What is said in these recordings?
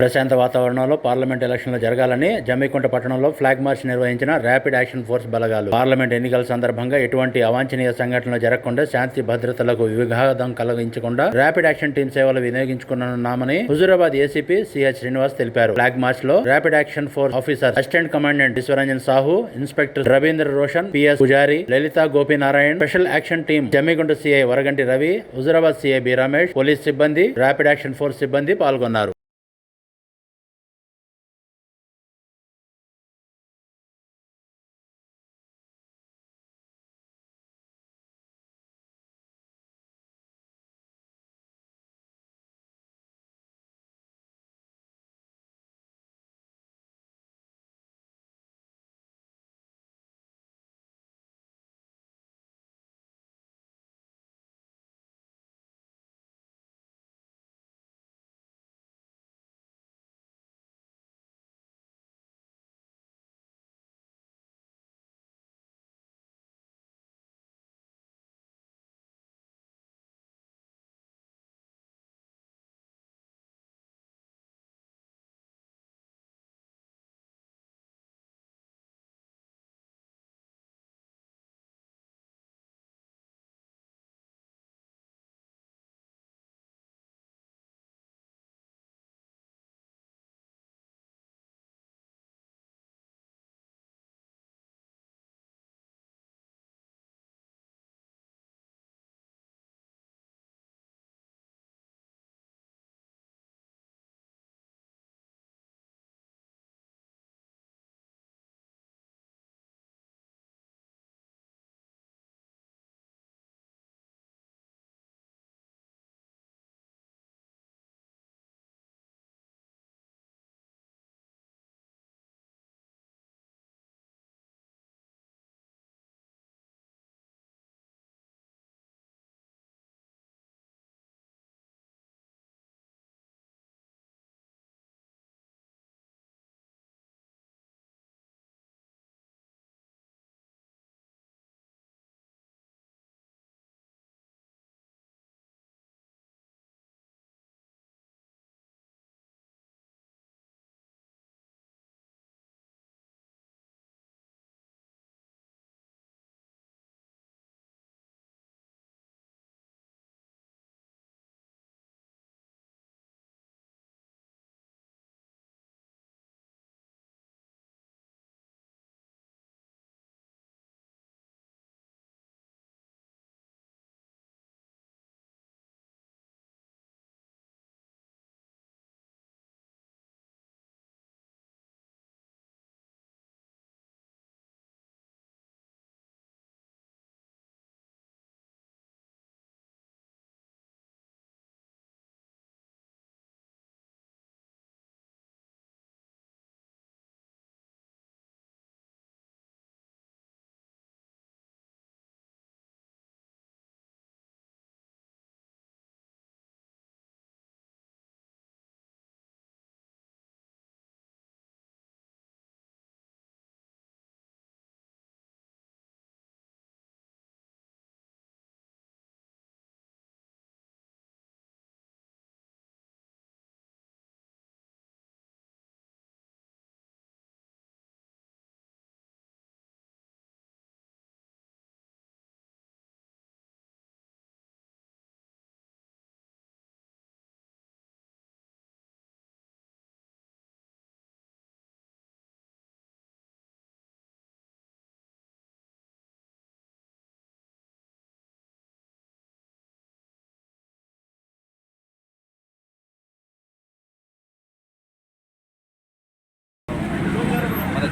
ప్రశాంత వాతావరణంలో పార్లమెంట్ ఎలక్షన్లు జరగాలని జమ్మికుంట పట్టణంలో ఫ్లాగ్ మార్చ్ నిర్వహించిన ర్యాపిడ్ యాక్షన్ ఫోర్స్ బలగాలు. పార్లమెంట్ ఎన్నికల సందర్భంగా ఎటువంటి అవాంఛనీయ సంఘటనలు జరగకుండా శాంతి భద్రతలకు విఘాతం కలిగించకుండా ర్యాపిడ్ యాక్షన్ టీం సేవలు వినియోగించుకున్నామని హుజూరాబాద్ ఏసీపీ సిహెచ్ శ్రీనివాస్ తెలిపారు. ఫ్లాగ్ మార్చ్లో rapid action force officer assistant commandant Vishwaranjan Sahu inspector Ravindra Roshan PS Pujari Lalitha Gopinarayana special action team Jammikunta CI Varaganti Ravi Huzurabad CI B Ramesh police సిబ్బంది rapid action force సిబ్బంది పాల్గొన్నారు.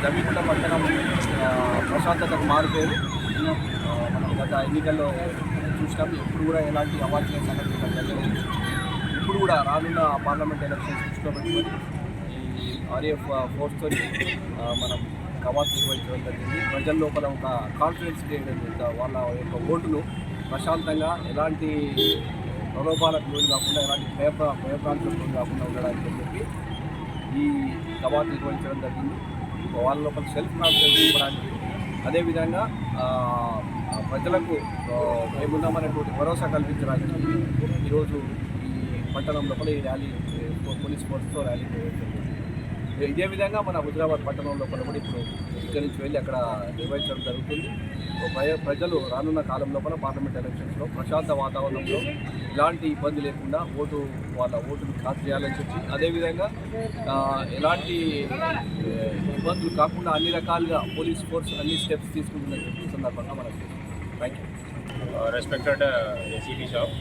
జమ్మికుంట పట్టణం ప్రశాంతతకు మారిపోయేది మనం గత ఎన్నికల్లో చూసినాం ఎప్పుడు కూడా ఎలాంటి అవాంఛనీయ సంఘటనలు జరగలేదు. ఇప్పుడు కూడా రానున్న పార్లమెంట్ ఎలక్షన్స్ దృష్టిలో పెట్టుకొని ఈ ఆర్ఎఫ్ ఫోర్స్తో మనం కవాత్ నిర్వహించడం జరిగింది. ప్రజల లోపల ఒక కాన్ఫిడెన్స్ క్రియేట్ అయింది వాళ్ళ యొక్క ఓటును ప్రశాంతంగా ఎలాంటి ప్రలోభాలకు లోను కాకుండా ఎలాంటి భయ భయప్రాంతాలకు లోను కాకుండా ఉండడానికి చెప్పి ఈ కవాత్ నిర్వహించడం జరిగింది. వాళ్ళ లోపల సెల్ఫ్ కాన్ఫిడెన్స్ ఇవ్వడానికి అదేవిధంగా ప్రజలకు మేమున్నామనేటువంటి భరోసా కల్పించడానికి ఈరోజు ఈ పట్టణం లోపల ఈ ర్యాలీ పోలీస్ ఫోర్స్తో ర్యాలీ జరిగింది. ఇదే విధంగా మన హుజరాబాద్ పట్టణం లోపల కూడా ఇప్పుడు ఇక్కడి నుంచి వెళ్ళి అక్కడ నిర్వహించడం జరుగుతుంది ఓ భయ ప్రజలు రానున్న కాలం లోపల పార్లమెంట్ ఎలక్షన్స్లో ప్రశాంత వాతావరణంలో ఎలాంటి ఇబ్బంది లేకుండా ఓటు వాళ్ళ ఓటును కాదు చేయాలని చెప్పి అదేవిధంగా ఆ, ఎలాంటి ఏ, ఇబ్బందులు కాకుండా అన్ని రకాలుగా పోలీస్ ఫోర్స్ అన్ని స్టెప్స్ తీసుకుంటుందని చెప్పి ఈ సందర్భంగా మనకు thank you respected A C साहब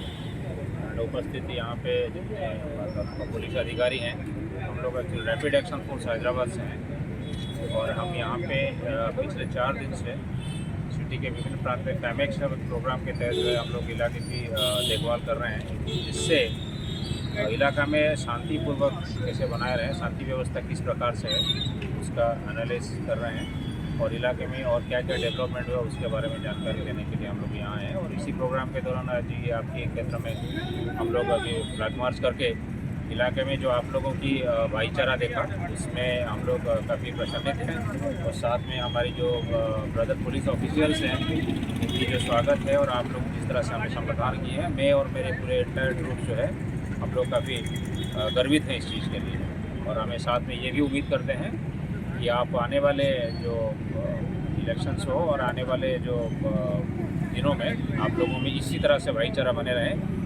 एंड उपस्थित यहाँ पे जितने मतलब पुलिस अधिकारी हैं हम लोग actually rapid action force Hyderabad से हैं। और हम यहाँ पे पिछले चार दिन से सिटी के विभिन्न प्रांत में फैमेक्स प्रोग्राम के तहत जो है हम लोग इलाके की देखभाल कर रहे हैं। जिससे इलाका में शांतिपूर्वक कैसे बनाए रहें, शांति व्यवस्था किस प्रकार से है, उसका एनालिस कर रहे हैं। और इलाके में और क्या क्या डेवलपमेंट हुआ, उसके बारे में जानकारी देने के लिए हम लोग यहाँ आए हैं। और इसी प्रोग्राम के दौरान आज ये आपके केंद्र में हम लोग अभी फ्लैग मार्च करके इलाके में जो आप लोगों की भाईचारा देखा, उसमें हम लोग काफ़ी प्रसन्नित हैं। और साथ में हमारी जो ब्रदर पुलिस ऑफिशियल्स हैं, उनकी जो स्वागत है और आप लोग जिस तरह से हमें संप्रदान किए हैं, मैं और मेरे पूरे एंटायर ग्रुप जो है, हम लोग काफ़ी गर्वित हैं इस चीज़ के लिए। और हमें साथ में ये भी उम्मीद करते हैं कि आप आने वाले जो इलेक्शंस हो और आने वाले जो दिनों में आप लोगों में इसी तरह से भाईचारा बने रहें।